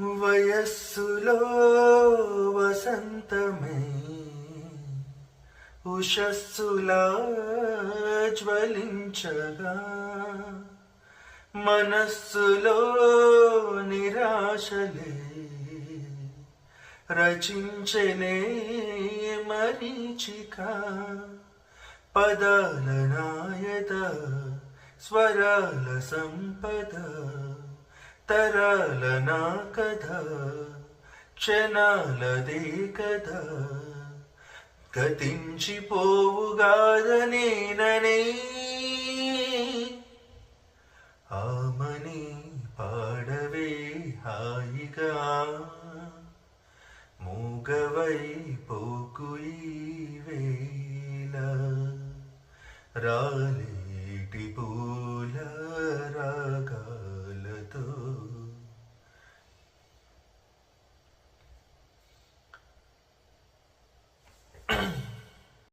వయస్సులో వసంతమే ఉషస్సులా జ్వలించగా మనస్సులో నిరాశలే రచించలే మరీచిక పదాల నాయత స్వరాల సంపద. తరాల నా కథ క్షణాలదే కథ గతించిపోవుగాదనేననే ఆమని పాడవే హాయిగా మూగవై పోకు వేళ రాలేటి పూలా